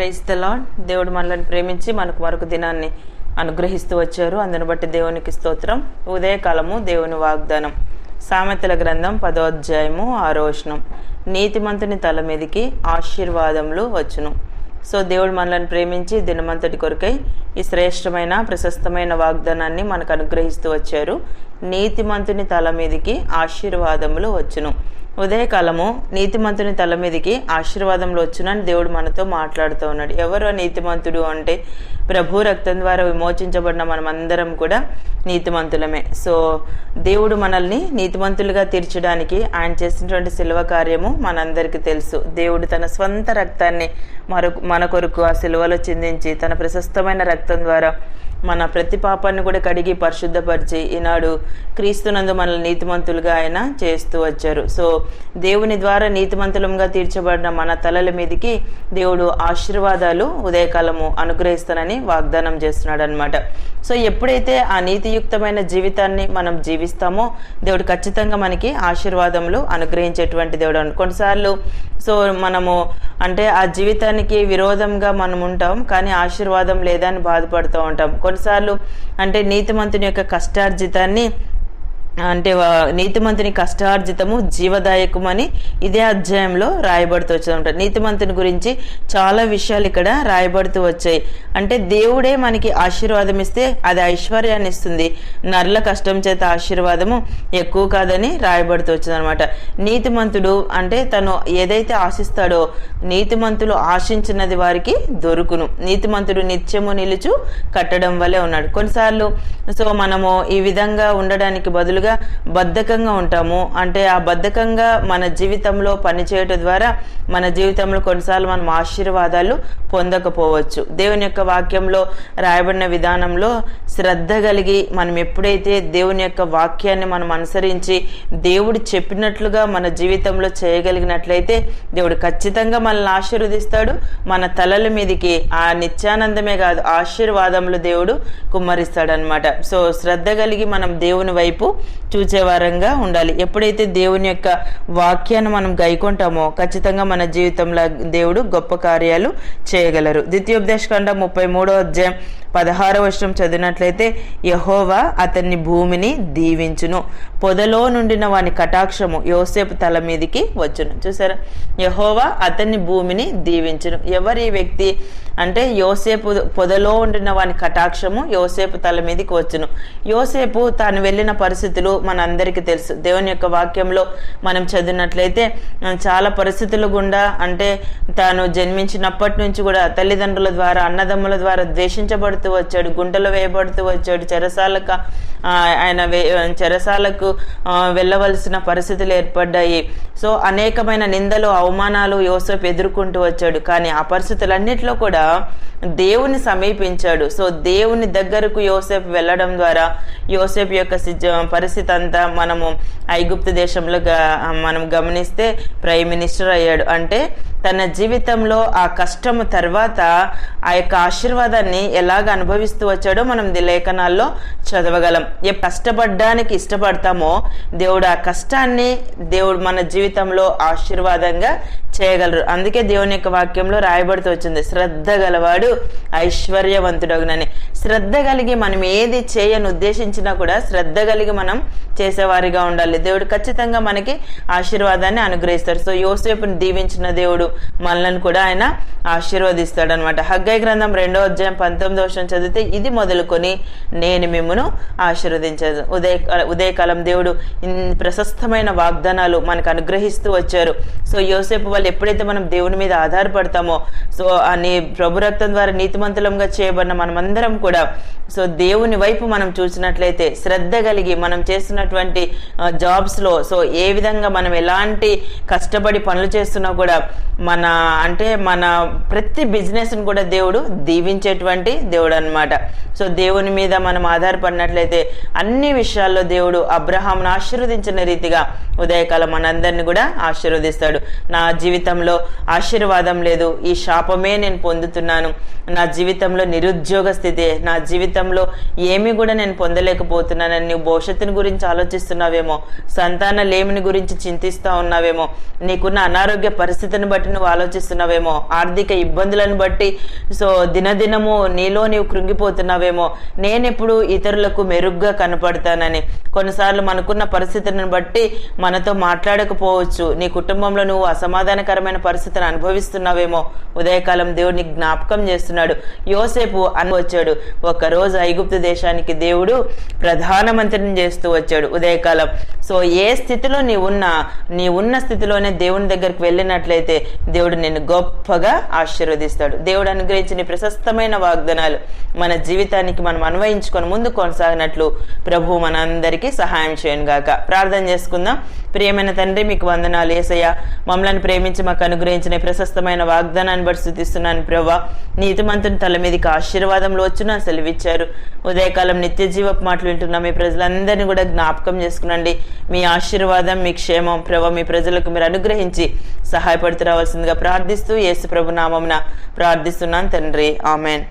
Praise the lord దేవుడు మనల్ని ప్రేమించి మనకు మరొక దినాన్ని అనుగ్రహిస్తూ వచ్చారు. అందును బట్టి దేవునికి స్తోత్రం. ఉదయకాలము దేవుని వాగ్దానం. సామెతల గ్రంథం పదో అధ్యాయము ఆరో వచనం. నీతిమంతుని తల మీదికి ఆశీర్వాదములు వచ్చును. సో దేవుడు మనల్ని ప్రేమించి దినమంతటి కొరకై ఈ శ్రేష్టమైన ప్రశస్తమైన వాగ్దానాన్ని మనకు అనుగ్రహిస్తూ వచ్చారు. నీతిమంతుని తల మీదికి ఆశీర్వాదములు వచ్చును. ఉదయకాలము నీతిమంతుని తల మీదకి ఆశీర్వాదంలో వచ్చునని దేవుడు మనతో మాట్లాడుతూ ఉన్నాడు. ఎవరు నీతిమంతుడు అంటే ప్రభు రక్తం ద్వారా విమోచించబడిన మనమందరం కూడా నీతిమంతులమే. సో దేవుడు మనల్ని నీతిమంతులుగా తీర్చడానికి ఆయన చేసినటువంటి శిల్వ కార్యము మనందరికీ తెలుసు. దేవుడు తన స్వంత రక్తాన్ని మరొక మన కొరకు ఆ శిలువలో చిందించి తన ప్రశస్తమైన రక్తం ద్వారా మన ప్రతి పాపాన్ని కూడా కడిగి పరిశుద్ధపరిచి ఈనాడు క్రీస్తునందు మనల్ని నీతిమంతులుగా ఆయన చేస్తూ వచ్చారు. సో దేవుని ద్వారా నీతిమంతులంగా తీర్చబడిన మన తలల మీదకి దేవుడు ఆశీర్వాదాలు ఉదయకాలము అనుగ్రహిస్తానని వాగ్దానం చేస్తున్నాడు అనమాట సో ఎప్పుడైతే ఆ నీతియుక్తమైన జీవితాన్ని మనం జీవిస్తామో దేవుడు ఖచ్చితంగా మనకి ఆశీర్వాదములు అనుగ్రహించేటువంటి దేవుడు కొన్నిసార్లు సో మనము అంటే ఆ జీవితానికి విరోధంగా మనం ఉంటాం కానీ ఆశీర్వాదం లేదని బాధపడుతూ ఉంటాం. కొన్నిసార్లు అంటే నీతిమంతుని యొక్క కష్టార్జితాన్ని అంటే నీతిమంతుని కష్టార్జితము జీవదాయకమని ఇదే అధ్యాయంలో రాయబడుతూ వచ్చాయి నీతిమంతుని గురించి చాలా విషయాలు ఇక్కడ రాయబడుతూ వచ్చాయి. అంటే దేవుడే మనకి ఆశీర్వాదం ఇస్తే అది ఐశ్వర్యాన్ని ఇస్తుంది. నర్ల కష్టం చేత ఆశీర్వాదము ఎక్కువ కాదని రాయబడుతూ వచ్చింది అనమాట నీతిమంతుడు అంటే తను ఏదైతే ఆశిస్తాడో నీతిమంతులు ఆశించినది వారికి దొరుకును. నీతిమంతుడు నిత్యము నిలుచు కట్టడం వల్లే ఉన్నాడు. కొన్నిసార్లు సో మనము ఈ విధంగా ఉండడానికి బదులు బదులుగా బద్ధకంగా ఉంటాము. అంటే ఆ బద్ధకంగా మన జీవితంలో పనిచేయటం ద్వారా మన జీవితంలో కొన్నిసార్లు మనం ఆశీర్వాదాలు పొందకపోవచ్చు. దేవుని యొక్క వాక్యంలో రాయబడిన విధానంలో శ్రద్ధ కలిగి మనం ఎప్పుడైతే దేవుని యొక్క వాక్యాన్ని మనం అనుసరించి దేవుడు చెప్పినట్లుగా మన జీవితంలో చేయగలిగినట్లయితే దేవుడు ఖచ్చితంగా మనల్ని ఆశీర్వదిస్తాడు. మన తలల మీదకి ఆ నిత్యానందమే కాదు ఆశీర్వాదములు దేవుడు కుమ్మరిస్తాడు అనమాట సో శ్రద్ధ కలిగి మనం దేవుని వైపు చూచేవారంగా ఉండాలి. ఎప్పుడైతే దేవుని యొక్క వాక్యాన్ని మనం గైకొంటామో ఖచ్చితంగా మన జీవితంలో దేవుడు గొప్ప కార్యాలు చేయగలరు. ద్వితీయోపదేశకాండ ముప్పై మూడో అధ్యాయం పదహారో వర్షం చదివినట్లయితే యహోవా అతన్ని భూమిని దీవించును. పొదలో నుండిన వాని కటాక్షము యోసేపు తల మీదికి వచ్చును. చూసారా? యహోవా అతన్ని భూమిని దీవించును. ఎవరి వ్యక్తి అంటే యోసేపు పొదలో ఉండిన వాని కటాక్షము యోసేపు తల మీదకి వచ్చును. యోసేపు తాను వెళ్ళిన పరిస్థితులు మనందరికీ తెలుసు. దేవుని యొక్క వాక్యంలో మనం చదివినట్లయితే చాలా పరిస్థితులు గుండా అంటే తాను జన్మించినప్పటి నుంచి కూడా తల్లిదండ్రుల ద్వారా అన్నదమ్ముల ద్వారా ద్వేషించబడుతూ వచ్చాడు గుంటలు వేయబడుతూ వచ్చాడు చెరసాలకు ఆయన వే- చెరసాలకు వెళ్ళవలసిన పరిస్థితులు ఏర్పడ్డాయి. సో అనేకమైన నిందలు అవమానాలు యోసేపు ఎదుర్కొంటూ వచ్చాడు. కానీ ఆ పరిస్థితులన్నిట్లో కూడా దేవుని సమీపించాడు. సో దేవుని దగ్గరకు యోసేఫ్ వెళ్ళడం ద్వారా యోసేఫ్ యొక్క సిజ- పరిస్థితి అంతా మనము ఐగుప్తు దేశంలో మనం గమనిస్తే ప్రైమ్ మినిస్టర్ అయ్యాడు. అంటే తన జీవితంలో ఆ కష్టము తర్వాత ఆ యొక్క ఆశీర్వాదాన్ని ఎలాగ అనుభవిస్తూ వచ్చాడో మనం ది లేఖనాల్లో చదవగలం. ఏ కష్టపడడానికి ఇష్టపడతామో దేవుడు ఆ కష్టాన్ని దేవుడు మన జీవితంలో ఆశీర్వాదంగా చేయగలరు. అందుకే దేవుని యొక్క వాక్యంలో రాయబడుతూ వచ్చింది శ్రద్ధ గలవాడు ఐశ్వర్యవంతుడగునని. శ్రద్ధ కలిగి మనం ఏది చేయని ఉద్దేశించినా కూడా శ్రద్ధ కలిగి మనం చేసేవారిగా ఉండాలి. దేవుడు ఖచ్చితంగా మనకి ఆశీర్వాదాన్ని అనుగ్రహిస్తారు. సో యోసేపుని దీవించిన దేవుడు మనల్ని కూడా ఆయన ఆశీర్వదిస్తాడు అనమాట హగ్గై గ్రంథం రెండో అధ్యాయం పంతొమ్మిదో వర్షం చదివితే ఇది మొదలుకొని నేను మిమ్మను ఆశీర్వదించదు. ఉదయ ఉదయకాలం దేవుడు ప్రశస్తమైన వాగ్దానాలు మనకు అనుగ్రహిస్తూ వచ్చారు. సో యోసేపు వాళ్ళు ఎప్పుడైతే మనం దేవుని మీద ఆధారపడతామో సో అని ప్రభురక్తం ప్రభు రక్తం ద్వారా నీతిమంతులంగా చేయబడిన మనమందరం కూడా సో దేవుని వైపు మనం చూసినట్లయితే శ్రద్ధ కలిగి మనం చేస్తున్నటువంటి జాబ్స్లో సో ఏ విధంగా మనం ఎలాంటి కష్టపడి పనులు చేస్తున్నా కూడా మన అంటే మన ప్రతి బిజినెస్ని కూడా దేవుడు దీవించేటువంటి దేవుడు అన్నమాట సో దేవుని మీద మనం ఆధారపడినట్లయితే అన్ని విషయాల్లో దేవుడు అబ్రహాంను ఆశీర్వదించిన రీతిగా ఉదయకాలం మనందరిని కూడా ఆశీర్వదిస్తాడు. నా జీవితంలో ఆశీర్వాదం లేదు ఈ శాపమే నేను పొందుతున్నాను. నా జీవితంలో నిరుద్యోగ స్థితి నా జీవితంలో ఏమీ కూడా నేను పొందలేకపోతున్నానని నువ్వు భవిష్యత్తుని గురించి ఆలోచిస్తున్నావేమో సంతాన లేమిని గురించి చింతిస్తా ఉన్నావేమో నీకున్న అనారోగ్య పరిస్థితిని బట్టి బట్టి నువ్వు ఆలోచిస్తున్నావేమో? ఆర్థిక ఇబ్బందులను బట్టి. సో దినదినము నీలో నీవు కృంగిపోతున్నావేమో? నేనెప్పుడు ఇతరులకు మెరుగ్గా కనపడతానని. కొన్నిసార్లు మనకున్న పరిస్థితులను బట్టి మనతో మాట్లాడకపోవచ్చు. నీ కుటుంబంలో నువ్వు అసమాధానకరమైన పరిస్థితిని అనుభవిస్తున్నావేమో? ఉదయకాలం దేవుడిని జ్ఞాపకం చేస్తున్నాడు. యోసేపు అని వచ్చాడు. రోజు ఐగుప్తు దేశానికి దేవుడు ప్రధానమంత్రిని చేస్తూ వచ్చాడు ఉదయకాలం. సో ఏ స్థితిలో నీ ఉన్నా నీ ఉన్న స్థితిలోనే దేవుని దగ్గరికి వెళ్ళినట్లయితే దేవుడు నిన్ను గొప్పగా ఆశీర్వదిస్తాడు. దేవుడు అనుగ్రహించిన ప్రశస్తమైన వాగ్దానాలు మన జీవితానికి మనం అన్వయించుకొని ముందు కొనసాగినట్లు ప్రభు మనందరికీ సహాయం చేయను గాక ప్రార్థన చేసుకుందాం. ప్రియమైన తండ్రి మీకు వందనాలు. ఏసయ్య మమ్మల్ని ప్రేమించి మాకు అనుగ్రహించిన ప్రశస్తమైన వాగ్దానాన్ని బట్టి స్థుతిస్తున్నాను ప్రభా నీతిమంతుని తల మీదకి ఆశీర్వాదంలో వచ్చిన సెలవిచ్చారు. ఉదయకాలం నిత్య జీవపు మాటలు వింటున్న. మీ ప్రజలందరినీ కూడా జ్ఞాపకం చేసుకునండి. మీ ఆశీర్వాదం మీ క్షేమం ప్రభ మీ ప్రజలకు మీరు అనుగ్రహించి సహాయపడుతూ రావాల్సిందిగా ప్రార్థిస్తూ యేసు ప్రభు నామమున ప్రార్థిస్తున్నాను తండ్రి. ఆమెన్.